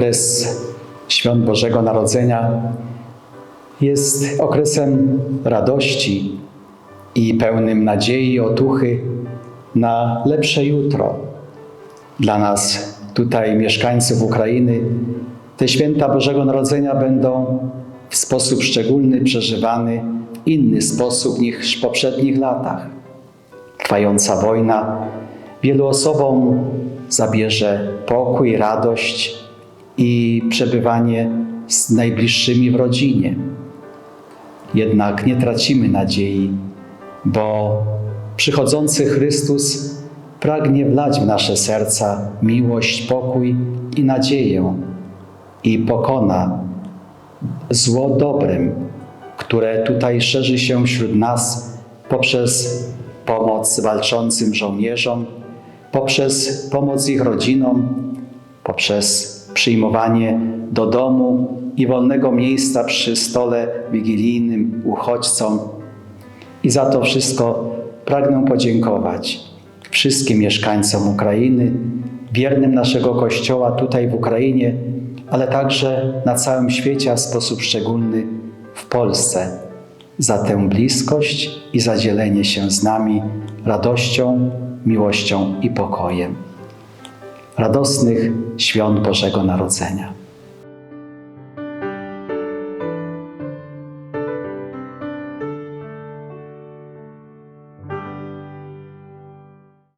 Okres świąt Bożego Narodzenia jest okresem radości i pełnym nadziei otuchy na lepsze jutro. Dla nas, tutaj mieszkańców Ukrainy, te święta Bożego Narodzenia będą w sposób szczególny przeżywany w inny sposób niż w poprzednich latach. Trwająca wojna wielu osobom zabierze pokój, radość i przebywanie z najbliższymi w rodzinie. Jednak nie tracimy nadziei, bo przychodzący Chrystus pragnie wlać w nasze serca miłość, pokój i nadzieję i pokona zło dobrem, które tutaj szerzy się wśród nas poprzez pomoc walczącym żołnierzom, poprzez pomoc ich rodzinom, poprzez przyjmowanie do domu i wolnego miejsca przy stole wigilijnym uchodźcom. I za to wszystko pragnę podziękować wszystkim mieszkańcom Ukrainy, wiernym naszego Kościoła tutaj w Ukrainie, ale także na całym świecie, a w sposób szczególny w Polsce, za tę bliskość i za dzielenie się z nami radością, miłością i pokojem. Radosnych świąt Bożego Narodzenia.